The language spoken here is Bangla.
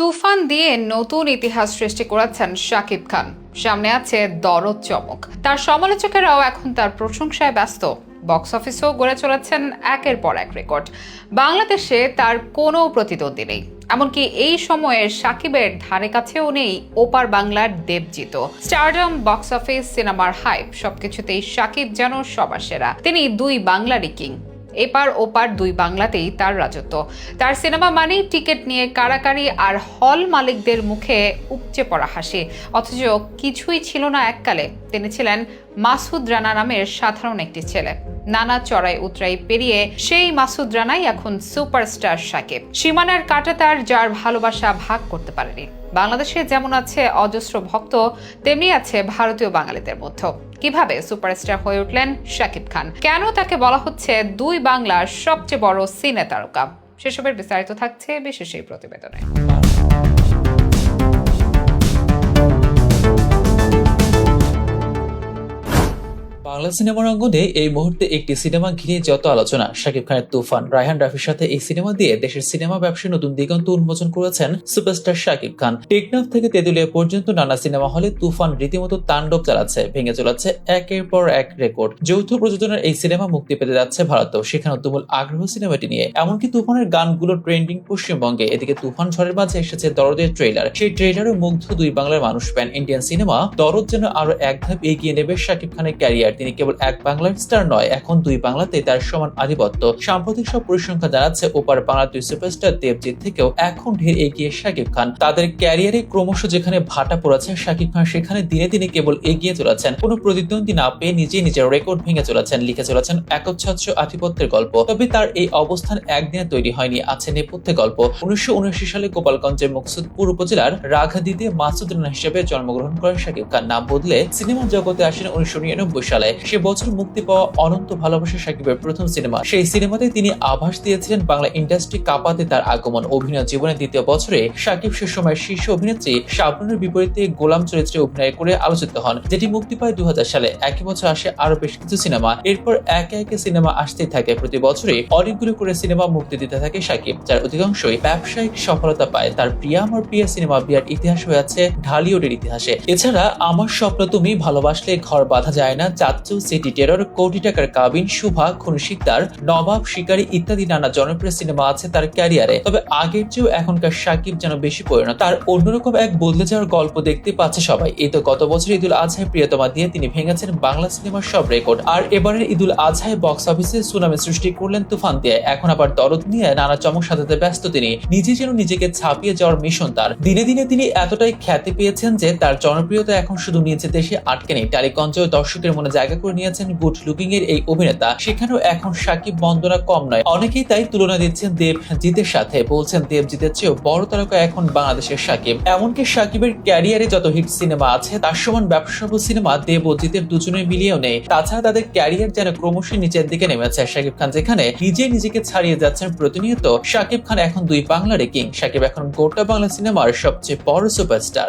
তুফান দিয়ে নতুন ইতিহাস সৃষ্টি করেছেন শাকিব খান। সামনে আছে দরদ চমক। তার সমালোচকেরাও এখন তার প্রশংসায় ব্যস্ত। বক্স অফিসেও গড়ে চলেছেন একের পর এক রেকর্ড। বাংলাদেশে তার কোনো প্রতিদ্বন্দ্বী নেই। এমনকি এই সময়ে সাকিবের ধারে কাছেও নেই ওপার বাংলার দেবজিত স্টারডম, বক্স অফিস, সিনেমার হাইপ, সবকিছুতেই সাকিব যেন সবার সেরা। তিনি দুই বাংলারই কিং। এপার ওপার দুই বাংলাতেই তার রাজত্ব। তার সিনেমা মানেই টিকিট নিয়ে কারাকারি আর হল মালিকদের মুখে উপচে পড়া হাসি। অথচ কিছুই ছিল না এককালে। তিনি ছিলেন মাসুদ রানা নামের সাধারণ একটি ছেলে। নানা চড়াই উতরাই পেরিয়ে সেই মাসুদ রানাই এখন সুপারস্টার সাকিব। সীমানার কাটাতার যার ভালোবাসা ভাগ করতে পারেনি। বাংলাদেশে যেমন আছে অজস্র ভক্ত, তেমনি আছে ভারতীয় বাঙালিদের মধ্যে। কীভাবে সুপারস্টার হয়ে উঠলেন শাকিব খান? কেন তাকে বলা হচ্ছে দুই বাংলার সবচেয়ে বড় সিনে তারকা? সেসবের বিস্তারিত থাকছে বিশেষ এই প্রতিবেদনে। বাংলা সিনেমার অঙ্গনে এই মুহূর্তে একটি সিনেমা ঘিরে যত আলোচনা, শাকিব খানের তুফান, রায়হান রাফির সাথে এই সিনেমা দিয়ে দেশের সিনেমা ব্যবসায় নতুন দিগন্ত উন্মোচন করেছেন সুপারস্টার শাকিব খান। টেকনাফ থেকে তেতুলিয়া পর্যন্ত নানা সিনেমা হলে তুফান রীতিমতো তাণ্ডব চালাচ্ছে, ভেঙে চলেছে একের পর এক রেকর্ড। যৌথ প্রযোজনার এই সিনেমা মুক্তি পেতে যাচ্ছে ভারতেও। সেখানে তুমুল আগ্রহ সিনেমাটি নিয়ে। এমনকি তুফানের গানগুলো ট্রেন্ডিং পশ্চিমবঙ্গে। এদিকে তুফান ঝড়ের মাঝে এসেছে দরদের ট্রেলার সেই ট্রেলারও মুগ্ধ দুই বাংলার মানুষ প্যান ইন্ডিয়ান সিনেমা দরদ যেন আরও এক ধাপ এগিয়ে নেবে শাকিব খানের ক্যারিয়ার। তিনি কেবল এক বাংলার স্টার নয়, এখন দুই বাংলাতে তার সমান আধিপত্য। সাম্প্রতিক সব পরিসংখ্যা জানাচ্ছে, ওপার বাংলা দুই সুপারস্টার দেবজিৎ থেকেও এখন ঢের এগিয়ে শাকিব খান। তাদের ক্যারিয়ারে ক্রমশ যেখানে ভাটা পড়েছে, শাকিব খান সেখানে দিনে দিনে কেবল এগিয়ে চলেছেন। কোনো প্রতিদ্বন্দ্বী না পেয়ে নিজেই নিজের রেকর্ড ভেঙে চলেছেন, লিখে চলেছেন একচ্ছত্র আধিপত্যের গল্প। তবে তার এই অবস্থান একদিনে তৈরি হয়নি, আছে নেপথ্যে গল্প। উনিশশো উনআশি সালে গোপালগঞ্জের মুকসুদপুর উপজেলার রাঘাদিতে মাসুদ হিসেবে জন্মগ্রহণ করেন শাকিব খান। নাম বদলে সিনেমা জগতে আসেন উনিশশো নিরানব্বই সালে সে বছর মুক্তি পাওয়া অনন্ত ভালোবাসা সাকিবের প্রথম সিনেমা। সেই সিনেমাতে তিনি আভাস দিয়েছিলেন বাংলা ইন্ডাস্ট্রি কাঁপাতে তার আগমন। অভিনয় জীবনের দ্বিতীয় বছরে সাকিব সে সময় শীর্ষ অভিনেত্রী শাবনুরের বিপরীতে গোলাম চরিত্রে অভিনয় করে আলোচিত হন, যেটি মুক্তি পায় দু সালে। একই বছর আসে আরও বেশ কিছু সিনেমা। এরপর একে একে সিনেমা আসতেই থাকে। প্রতি বছরে অনেকগুলো করে সিনেমা মুক্তি দিতে থাকে সাকিব, যার অধিকাংশই ব্যবসায়িক সফলতা পায়। তার প্রিয়া আমার প্রিয়া সিনেমা বিয়ার ইতিহাস হয়ে আছে ঢালিউডের ইতিহাসে। এছাড়া আমার স্বপ্ন তুমি ভালোবাসলে ঘর বাঁধা যায় না সিটি টেরর, কোটি টাকার কাবিন শুভা খুন শিকদার, নবাব শিকারী ইত্যাদি নানা জনপ্রিয় সিনেমা আছে তার ক্যারিয়ারে। তবে আগের চেয়েও এখনকার সাকিব যেন বেশি পরিণত। তার অন্যরকম এক বদলে যাওয়ার গল্প দেখতে পাচ্ছে সবাই। এই তো গত বছর ঈদুল আজহায় প্রিয়তমা দিয়ে তিনি ভেঙেছেন বাংলা সিনেমার সব রেকর্ড। আর এবারের ঈদুল আজহায় বক্স অফিসে সুনামে সৃষ্টি করলেন তুফান দিয়ে। এখন আবার দরদ নিয়ে নানা চমক সাজাতে ব্যস্ত তিনি। নিজে যেন নিজেকে ছাপিয়ে যাওয়ার মিশন তার। দিনে দিনে তিনি এতটাই খ্যাতি পেয়েছেন যে তার জনপ্রিয়তা এখন শুধু নিচে দেশে আটকে নেই। টালিগঞ্জেও দর্শকের মনে জায়গা করে নিয়েছেন গুড লুকিং এর এই অভিনেতা। সেখানেও এখন সাকিব বন্দনা কম নয়। অনেকেই তাই তুলনা দিচ্ছেন দেবজিতের সাথে। বলছেন দেবজিতের চেয়েও বড় তারকা এখন বাংলাদেশের সাকিব। এমনকি সাকিবের ক্যারিয়ারে যত হিট সিনেমা আছে, তার সমান ব্যবসাবু সিনেমা দেব ও জিতের দুজনে মিলিয়েও নেই। তাছাড়া তাদের ক্যারিয়ার যেন ক্রমশই নিচের দিকে নেমেছে। শাকিব খান যেখানে নিজে নিজেকে ছাড়িয়ে যাচ্ছেন প্রতিনিয়ত, সাকিব খান এখন দুই বাংলার কিং সাকিব এখন গোটা বাংলা সিনেমার সবচেয়ে বড় সুপারস্টার।